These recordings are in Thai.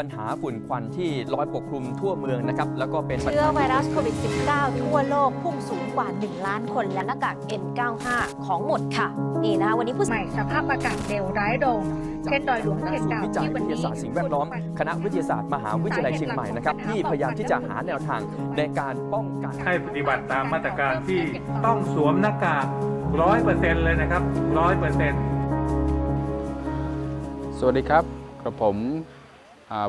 ปัญหาฝุ่นควันที่ลอยปกคลุมทั่วเมืองนะครับ แล้วก็เป็นปัญเชื้อหาไวรัสโควิด -19 ทั่วโลกพุ่งสูงกว่า 1 ล้านคนและหน้ากาก N95 ของหมดค่ะ นี่นะคะวันนี้ผู้ใหม่สภาพอากาศเร็วร้ายแรงเช่นดอยหลวงเขตศูนดาวย์วิจัยที่วัวินทนี้ยาศาสตร์สิ่งแวดล้อม คณะวิทยาศาสตร์มหาวิทยาลัยเชียงใหม่นะครับที่พยายามที่จะหาแนวทางในการป้องกันให้ปฏิบัติตามมาตรการที่ต้องสวมหน้ากากร้อยเปอร์เซ็นต์เลยนะครับร้อยเปอร์เซ็นต์สวัสดีครับกระผมอ่า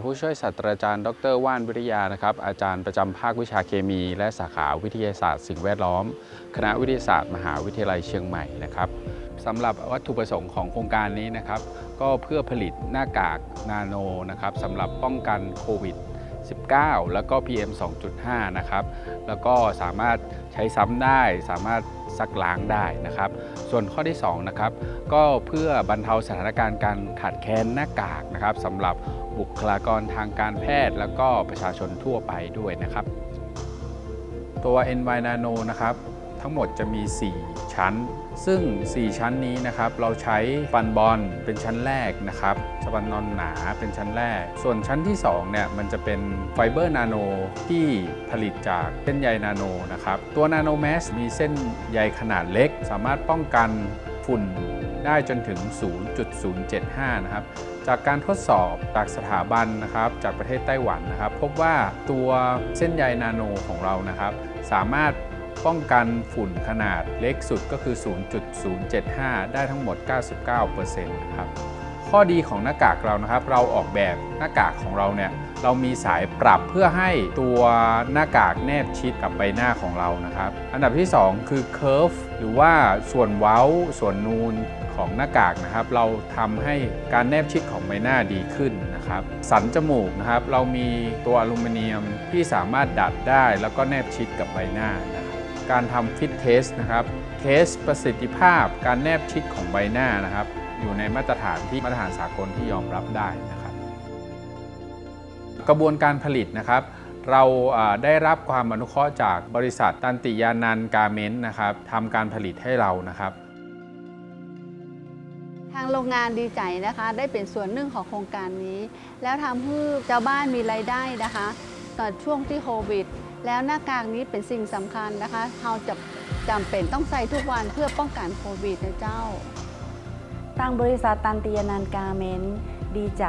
ผู้ช่วยศาสตราจารย์ ดรว่านวิทยานะครับอาจารย์ประจำภาควิชาเคมี และสาขาวิทยาศาสตร์ สิ่งแวดล้อม คณะวิทยาศาสตร์ มหาวิทยาลัยเชียงใหม่นะครับสำหรับวัตถุประสงค์ของโครงการนี้นะครับ ก็เพื่อผลิตหน้ากากนาโนนะครับสำหรับป้องกันโควิด 19 แล้วก็ PM 2.5 นะครับ แล้วก็สามารถใช้ซ้ำได้ สามารถซักล้างได้นะครับ ส่วนข้อที่2นะครับ ก็เพื่อบรรเทาสถานการณ์การขาดแคลนหน้ากากนะครับสำหรับบุคลากรทางการแพทย์ แล้วก็ประชาชนทั่วไปด้วยนะครับ ตัว NY Nano นะครับ ทั้งหมดจะมี 4 ชั้น ซึ่ง 4 ชั้นนี้นะครับเราใช้ฟันบอลเป็นชั้นแรกนะครับสปันนอนหนาเป็นชั้นแรก ส่วนชั้นที่2เนี่ยมันจะเป็นไฟเบอร์นาโนที่ผลิตจากเส้นใยนาโนนะครับตัวนาโนแมสมีเส้นใยขนาดเล็ก สามารถป้องกันฝุ่นได้จนถึง 0.075 นะครับ จากการทดสอบจากสถาบันนะครับ จากประเทศไต้หวันนะครับ พบว่าตัวเส้นใยนาโนของเรานะครับ สามารถ ป้องกันฝุ่นขนาดเล็กสุดก็คือ 0.075 ได้ทั้งหมด 99%นะครับข้อดีของหน้ากากเรานะครับ เราออกแบบหน้ากากของเราเนี่ยเรามีสายปรับเพื่อให้ตัวหน้ากากแนบชิดกับใบหน้าของเรานะครับ อันดับที่ 2 คือ curve หรือว่าส่วนเว้าส่วนนูนของหน้ากากนะครับ เราทำให้การแนบชิดของใบหน้าดีขึ้นนะครับ สันจมูกนะครับ เรามีตัวอลูมิเนียมที่สามารถดัดได้แล้วก็แนบชิดกับใบหน้านะ การทำฟิตเทสนะครับเทสประสิทธิภาพการแนบชิดของใบหน้านะครับ อยู่ในมาตรฐานที่มาตรฐานสากลที่ยอมรับได้นะครับ กระบวนการผลิตนะครับ เราได้รับความอนุเคราะห์จากบริษัทตันติยานันการเมนต์นะครับทำการผลิตให้เรานะครับทางโรงงานดีใจนะคะ ได้เป็นส่วนหนึ่งของโครงการนี้ แล้วทำให้เจ้าบ้านมีรายได้นะคะตอนช่วงที่โควิด แล้วหน้ากากนี้เป็นสิ่งสำคัญนะคะเราจะจำเป็นต้องใส่ทุกวันเพื่อป้องกันโควิดนะเจ้าทางบริษัทตันติยานันต์การเมนต์ดีใจ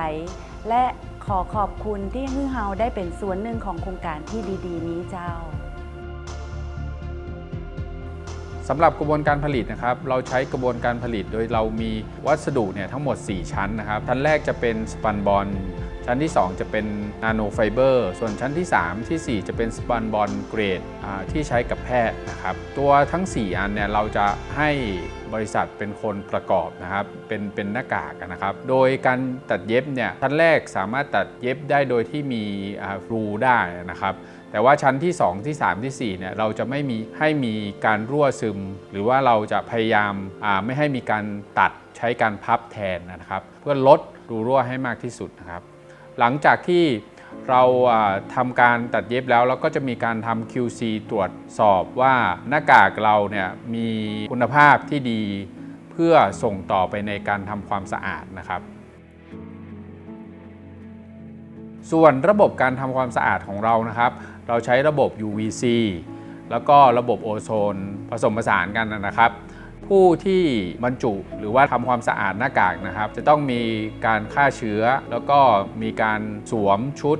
และขอขอบคุณที่ฮือเฮาได้เป็นส่วนหนึ่งของโครงการที่ดี ๆ นี้เจ้าสำหรับกระบวนการผลิตนะครับเราใช้กระบวนการผลิตโดยเรามีวัสดุเนี่ยทั้งหมด 4 ชั้นนะครับชั้นแรกจะเป็นสปันบอล ชั้นที่ 2 จะเป็นนาโนไฟเบอร์ ส่วนชั้นที่ 3 ทีสี่4 จะเป็นสปันบอลเกรดที่ใช้กับแพทย์นะครับ ตัวทั้ง 4 อันเนี่ยเราจะให้บริษัทเป็นคนประกอบนะครับ เป็นเป็นหน้ากากนะครับ โดยการตัดเย็บเนี่ยชั้นแรกสามารถตัดเย็บได้โดยที่มีรูได้นะครับ แต่ว่าชั้นที่ 2 ที่ 3 ที่ 4เนี่ยเราจะไม่มีให้มีการรั่วซึม หรือว่าเราจะพยายามไม่ให้มีการตัดใช้การพับแทนนะครับ เพื่อลดรูรั่วให้มากที่สุดนะครับ หลังจากที่เราอ่าทำการตัดเย็บแล้วเราก็จะมีการทำ QC ตรวจสอบว่าหน้ากากเราเนี่ยมีคุณภาพที่ดี เพื่อส่งต่อไปในการทำความสะอาดนะครับ ส่วนระบบการทำความสะอาดของเรานะครับ เราใช้ระบบ UVC แล้วก็ระบบโอโซนผสมผสานกันนะครับ ผู้ที่บรรจุหรือว่าทำความสะอาดหน้ากากนะครับ จะต้องมีการฆ่าเชื้อ แล้วก็มีการสวมชุด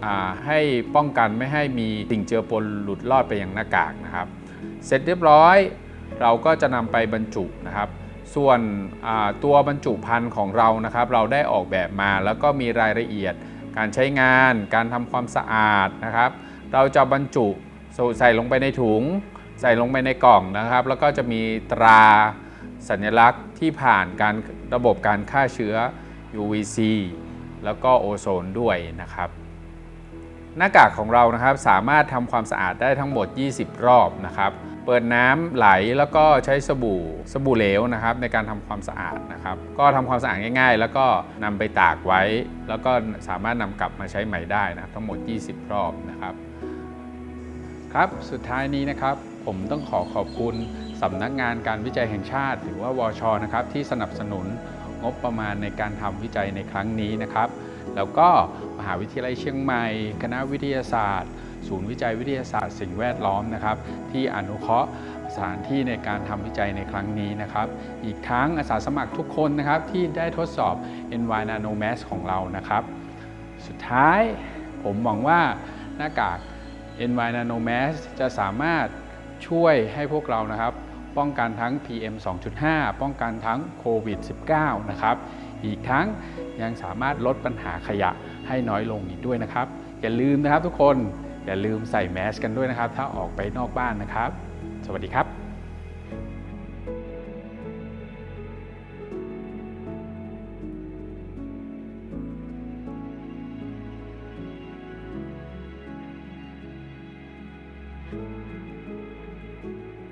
ให้ป้องกันไม่ให้มีสิ่งเจือปนหลุดลอดไปยังหน้ากากนะครับ เสร็จเรียบร้อย เราก็จะนำไปบรรจุนะครับ ส่วนตัวบรรจุภัณฑ์ของเรานะครับ เราได้ออกแบบมาแล้วก็มีรายละเอียด การใช้งาน การทำความสะอาดนะครับ เราจะบรรจุใส่ลงไปในถุง ใส่ลงไปในกล่องนะครับ แล้วก็จะมีตรา สัญลักษณ์ที่ผ่านการระบบการฆ่าเชื้อ UVC แล้วก็โอโซนด้วยนะครับ หน้ากากของเรานะครับสามารถทำความสะอาดได้ทั้งหมด 20 รอบนะครับ เปิดน้ำไหลแล้วก็ใช้สบู่สบู่เหลวนะครับ ในการทำความสะอาดนะครับ ก็ทำความสะอาดง่าย ๆ แล้วก็นำไปตากไว้ แล้วก็สามารถนำกลับมาใช้ใหม่ได้นะครับทั้งหมด 20 รอบนะครับ ครับสุดท้ายนี้นะครับผมต้องขอขอบคุณสำนักงานการวิจัยแห่งชาติ หรือว่าวชนะครับที่สนับสนุนงบประมาณในการทำวิจัยในครั้งนี้นะครับ แล้วก็มหาวิทยาลัยเชียงใหม่ คณะวิทยาศาสตร์ ศูนย์วิจัยวิทยาศาสตร์ สิ่งแวดล้อมนะครับ ที่อนุเคราะห์สถานที่ในการทำวิจัยในครั้งนี้นะครับ อีกทั้งอาสาสมัครทุกคนนะครับที่ได้ทดสอบ NY Nano Mask ของเรานะครับ สุดท้ายผมหวังว่าหน้ากาก NY Nano Mask จะสามารถช่วยให้พวกเรานะครับ ป้องกันทั้ง PM 2.5 ป้องกันทั้งโควิด -19 นะครับ อีกทั้งยังสามารถลดปัญหาขยะให้น้อยลงอีกด้วยนะครับ อย่าลืมนะครับทุกคนอย่าลืมใส่แมสกันด้วยนะครับ ถ้าออกไปนอกบ้านนะครับ สวัสดีครับ Thank you.